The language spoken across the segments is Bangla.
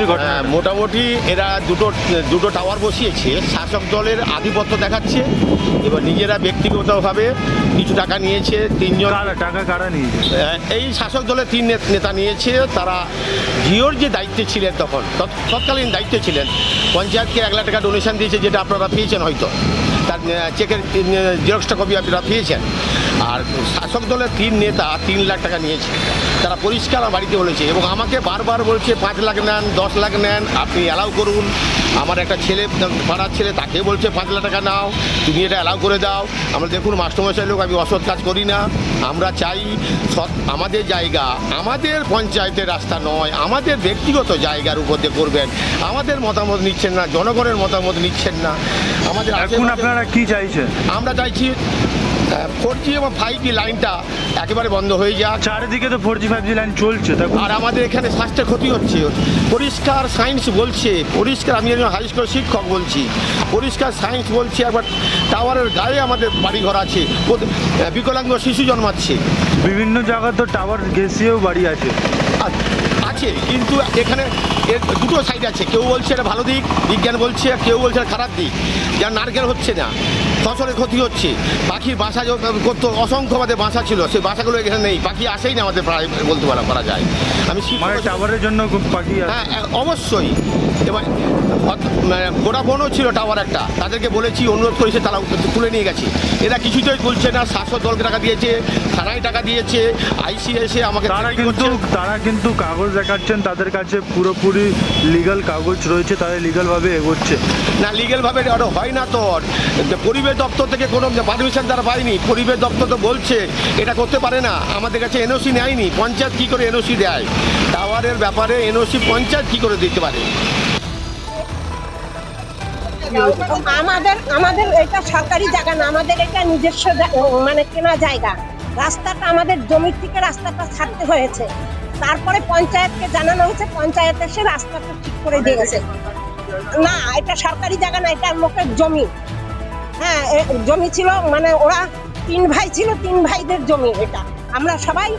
মোটামুটি হ্যাঁ, মোটামুটি এরা দুটো দুটো টাওয়ার বসিয়েছে। শাসক দলের আধিপত্য দেখাচ্ছে। এবার নিজেরা ব্যক্তিগতভাবে কিছু টাকা নিয়েছে তিনজন টাকা কারা নিয়েছে? এই শাসক দলের তিন নেতা নিয়েছে। তারা জিওর যে দায়িত্বে ছিলেন তখন তৎ- তৎকালীন দায়িত্বে ছিলেন। পঞ্চায়েতকে এক লাখ টাকা ডোনেশন দিয়েছে যেটা আপনারা পেয়েছেন হয়তো। তার চেকের জেরক্সটা কপি আপনারা পেয়েছেন। আর শাসক দলের তিন নেতা তিন লাখ টাকা নিয়েছে। তারা পরিষ্কার বাড়িতে বলেছে এবং আমাকে বারবার বলছে পাঁচ লাখ নেন দশ লাখ নেন আপনি অ্যালাউ করুন। আমার একটা ছেলে পাড়ার ছেলে তাকে বলছে পাঁচ লাখ টাকা নাও তুমি এটা অ্যালাউ করে দাও। আমরা দেখুন মাস্টারমশাই লোক আমি অসৎ কাজ করি না। আমরা চাই সৎ আমাদের জায়গা আমাদের পঞ্চায়েতের রাস্তা নয় আমাদের ব্যক্তিগত জায়গার উপর দিয়ে করবেন। আমাদের মতামত নিচ্ছেন না জনগণের মতামত নিচ্ছেন না। আমাদের এখন আপনারা কি চাইছেন? আমরা চাইছি ফোর জি এবং ফাইভ জি লাইনটা একেবারে বন্ধ হয়ে যাক। চারিদিকে তো four G five G line চলছে আর আমাদের এখানে স্বাস্থ্যের ক্ষতি হচ্ছে। পরিষ্কার সায়েন্স বলছে পরিষ্কার আমি একজন হাই স্কুলের শিক্ষক বলছি পরিষ্কার সায়েন্স বলছে একবার টাওয়ারের গায়ে আমাদের বাড়িঘর আছে বিকলাঙ্গ শিশু জন্মাচ্ছে। বিভিন্ন জায়গায় তো টাওয়ার গেছিয়েও বাড়ি আছে। আছে কিন্তু এখানে এর দুটো সাইড আছে। কেউ বলছে এটা ভালো দিক বিজ্ঞান বলছে আর কেউ বলছে এটা খারাপ দিক। যার নারকেল হচ্ছে না ফসলের ক্ষতি হচ্ছে। পাখির বাসা যে করতো অসংখ্য আমাদের বাসা ছিল সেই বাসাগুলো এখানে নেই পাখি আসেই না আমাদের প্রায় বলতে পারা করা যায়। আমি শিক্ষক মানে টাওয়ারের জন্য পাখি হ্যাঁ অবশ্যই। এবার ভোডাফোনও ছিল টাওয়ার একটা। তাদেরকে বলেছি অনুরোধ করেছে তারা তুলে নিয়ে গেছে। এরা কিছুতেই তুলছে না শাসক দলকে টাকা দিয়েছে থানায় টাকা দিয়েছে আইসিআইসি আমাকে তারা কিন্তু তারা কিন্তু কাগজ দেখাচ্ছেন তাদের কাছে পুরোপুরি লিগাল কাগজ রয়েছে তারা লিগালভাবে এগোচ্ছে। না লিগালভাবে ওটা হয় না তো পরিবেশ দপ্তর থেকে কোনো পারমিশন তারা পায়নি। পরিবেশ দপ্তর তো বলছে এটা করতে পারে না। আমাদের কাছে এনওসি নেয়নি। পঞ্চায়েত কী করে এনওসি দেয়? টাওয়ারের ব্যাপারে এনওসি পঞ্চায়েত কী করে দিতে পারে? আমাদের আমাদের এটা সরকারি জায়গা না, আমাদের এটা নিজস্ব মানে কেনা জায়গা। রাস্তাটা আমাদের জমির থেকে রাস্তাটা ছাড়তে হয়েছে। তারপরে পঞ্চায়েতকে জানানো হয়েছে, পঞ্চায়েত এসে রাস্তাটা ঠিক করে দিয়েছে না, এটা সরকারি জায়গা না, এটা লোকের জমি। হ্যাঁ জমি ছিল মানে ওরা তিন ভাই ছিল, তিন ভাইদের জমি এটা। আমরা সবাই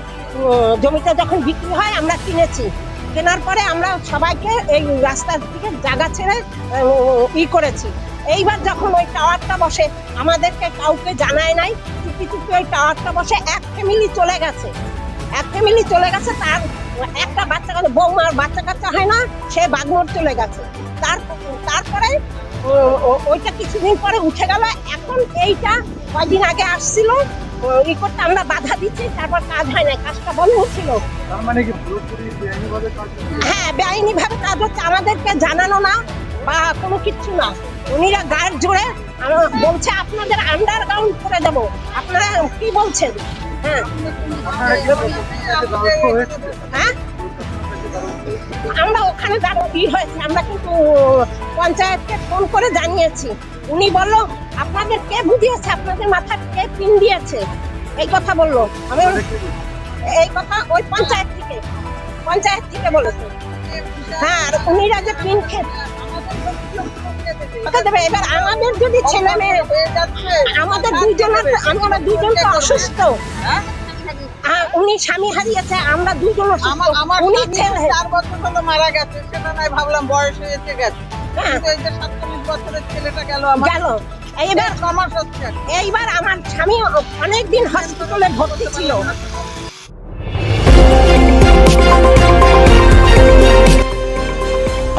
জমিটা যখন বিক্রি হয়, আমরা কিনেছি। কেনার পরে আমরা সবাইকে এই রাস্তার দিকে জায়গা ছেড়ে ই করেছি। এইবার যখন ওই টাওয়ারটা বসে, আমাদেরকে কাউকে জানায় নাই, চুপি চুপি ওই টাওয়ারটা বসে, এক ফ্যামিলি চলে গেছে। এক ফ্যামিলি চলে গেছে, তার একটা বাচ্চা কাচ্চা বৌমার বাচ্চা কাচ্চা হয় না, সে বাগমোড় চলে গেছে। তার, তারপরে ওইটা কিছুদিন পরে উঠে গেল। এখন এইটা কয়দিন আগে আসছিল ই করতে আমরা বাধা দিচ্ছি তারপর কাজ হয় না কাজটা বন্ধ ছিল মানে বেআইনিভাবে কাজ হ্যাঁ বেআইনি ভাবে কাজ হচ্ছে আমাদেরকে জানানো না বা কোনো কিচ্ছু না। উনিরা গায়ের জোরে বলছে আপনাদের আন্ডারগ্রাউন্ড করে দেব। আপনারা কি বলছেন? হ্যাঁ। হ্যাঁ? আমরা ওখানে যাব কি হয়েছে আমরা কিন্তু পঞ্চায়েতকে ফোন করে জানিয়েছি। উনি বলল আপনাদের কে বুঝিয়েছে আপনাদের মাথা কে পিন দিয়েছে? এই কথা বলল। আমি এই কথা ওই পঞ্চায়েত থেকে পঞ্চায়েত থেকে বলেছে। হ্যাঁ আর উনিরা যে পিন দেবে। এবার আমাদের যদি ছেলে মেয়ে আমাদের দুইজনের আমরা দুইজন তো অসুস্থ। হ্যাঁ, উনি স্বামী হারিয়েছে আমরা আমার উনি ছেলে চার বছর হলো মারা গেছে সেটা ভাবলাম বয়স হয়েছে গেছে। হ্যাঁ, কিন্তু এই যে সাতচল্লিশ বছরের ছেলেটা গেল আমার গেল। এইবার এইবার আমার স্বামী অনেকদিন হসপিটালে ভর্তি ছিল।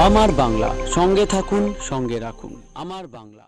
আমার বাংলা সঙ্গে থাকুন সঙ্গে রাখুন। আমার বাংলা।